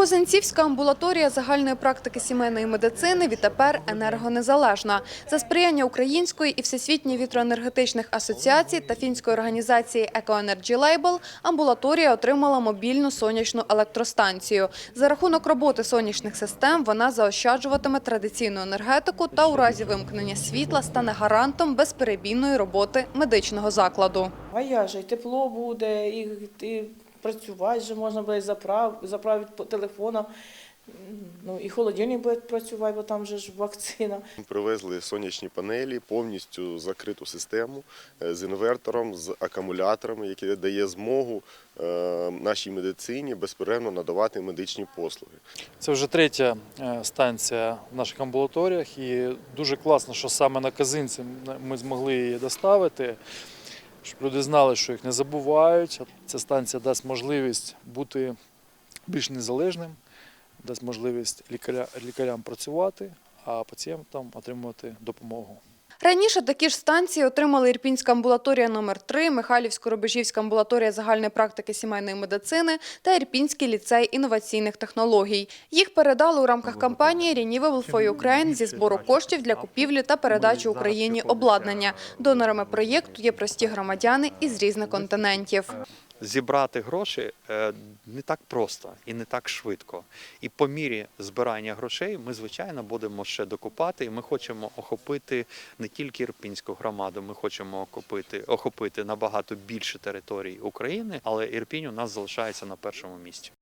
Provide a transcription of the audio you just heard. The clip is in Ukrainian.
Козинцівська амбулаторія загальної практики сімейної медицини відтепер енергонезалежна. За сприяння Української і Всесвітньої вітроенергетичних асоціацій та фінської організації EcoEnergy Label амбулаторія отримала мобільну сонячну електростанцію. За рахунок роботи сонячних систем вона заощаджуватиме традиційну енергетику та у разі вимкнення світла стане гарантом безперебійної роботи медичного закладу. А я же, і тепло буде, і, і працювати же можна буде заправ, заправити по телефонам. Ну, і холодильник буде працювати, бо там же ж вакцина. Привезли сонячні панелі, повністю закриту систему е, з інвертором, з акумуляторами, який дає змогу е, нашій медицині безперервно надавати медичні послуги. Це вже третя е, станція в наших амбулаторіях, і дуже класно, що саме на Казинці ми змогли її доставити, щоб люди знали, що їх не забувають. Ця станція дасть можливість бути більш незалежним, дасть можливість лікаря, лікарям працювати, а пацієнтам отримувати допомогу. Раніше такі ж станції отримали Ірпінська амбулаторія номер 3 Михайлівсько-Рубежівська амбулаторія загальної практики сімейної медицини та Ірпінський ліцей інноваційних технологій. Їх передали у рамках кампанії Renewable for Ukraine зі збору коштів для купівлі та передачі Україні обладнання. Донорами проєкту є прості громадяни із різних континентів. Зібрати гроші е, не так просто і не так швидко. І по мірі збирання грошей ми, звичайно, будемо ще докупати. І ми хочемо охопити не тільки Ірпінську громаду, ми хочемо охопити, охопити набагато більше територій України, але Ірпінь у нас залишається на першому місці.